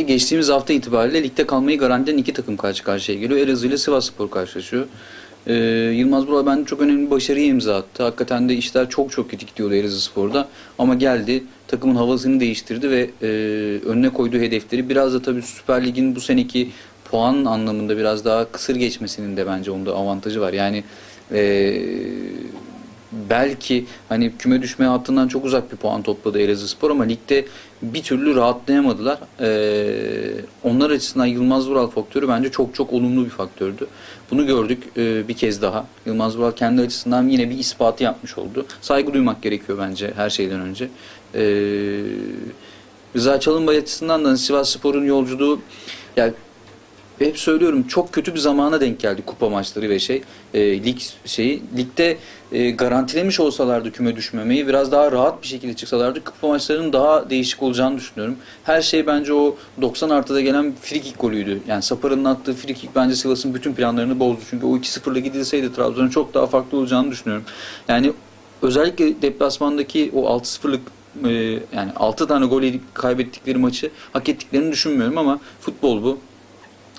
Özellikle geçtiğimiz hafta itibariyle ligde kalmayı garantilen iki takım karşı karşıya geliyor. Elazığ ile Sivas Spor karşılaşıyor. Ee, Yılmaz Vural bence çok önemli bir başarıyı imza attı. Hakikaten de işler çok çok kötü gidiyordu Elazığ Spor'da. Ama geldi, takımın havasını değiştirdi ve e, önüne koyduğu hedefleri biraz da tabii Süper Lig'in bu seneki puan anlamında biraz daha kısır geçmesinin de bence onda avantajı var. Yani e, belki hani küme düşme hattından çok uzak bir puan topladı Elazığspor ama ligde bir türlü rahatlayamadılar. Ee, onlar açısından Yılmaz Vural faktörü bence çok çok olumlu bir faktördü. Bunu gördük e, bir kez daha. Yılmaz Vural kendi açısından yine bir ispatı yapmış oldu. Saygı duymak gerekiyor bence her şeyden önce. Ee, Rıza Çalınbay açısından da Sivas Spor'un yolculuğu yani hep söylüyorum çok kötü bir zamana denk geldi kupa maçları ve şey e, lig şeyi ligde e, garantilemiş olsalardı küme düşmemeyi biraz daha rahat bir şekilde çıksalardı kupa maçlarının daha değişik olacağını düşünüyorum. Her şey bence o 90 artıda gelen free kick golüydü. Yani Sapara'nın attığı free kick bence Sivas'ın bütün planlarını bozdu. Çünkü o 2-0'la gidilseydi Trabzon'un çok daha farklı olacağını düşünüyorum. Yani özellikle deplasmandaki o 6-0'lık e, yani 6 tane gol kaybettikleri maçı hak ettiklerini düşünmüyorum ama futbol bu.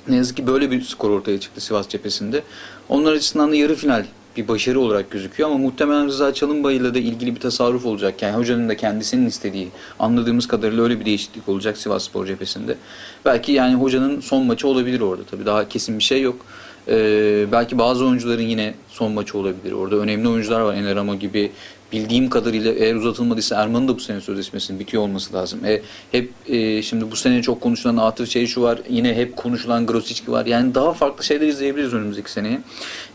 Ne yazık ki böyle bir skor ortaya çıktı Sivas cephesinde. Onlar açısından da yarı final bir başarı olarak gözüküyor ama muhtemelen Rıza Çalınbay'la da ilgili bir tasarruf olacak. Yani hocanın da kendisinin istediği, anladığımız kadarıyla öyle bir değişiklik olacak Sivas Spor cephesinde. Belki yani hocanın son maçı olabilir orada tabii daha kesin bir şey yok. Ee, belki bazı oyuncuların yine son maçı olabilir. Orada önemli oyuncular var. Ener Ama gibi bildiğim kadarıyla eğer uzatılmadıysa Erman'ın da bu sene sözleşmesinin bitiyor olması lazım. E, hep e, şimdi bu sene çok konuşulan Atıf şey şu var. Yine hep konuşulan Grosicki var. Yani daha farklı şeyler izleyebiliriz önümüzdeki seneye.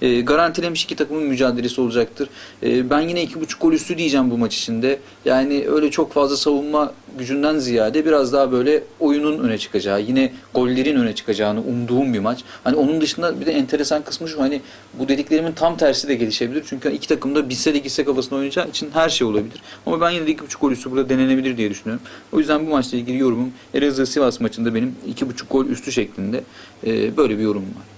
E, garantilemiş iki takımın mücadelesi olacaktır. E, ben yine iki buçuk gol üstü diyeceğim bu maç içinde. Yani öyle çok fazla savunma gücünden ziyade biraz daha böyle oyunun öne çıkacağı, yine gollerin öne çıkacağını umduğum bir maç. Hani onun dışında bir de enteresan kısmı şu hani bu dediklerimin tam tersi de gelişebilir. Çünkü iki takım da bitse de gitse kafasında oynayacağı için her şey olabilir. Ama ben yine de iki buçuk gol üstü burada denenebilir diye düşünüyorum. O yüzden bu maçla ilgili yorumum Elazığ Sivas maçında benim iki buçuk gol üstü şeklinde böyle bir yorumum var.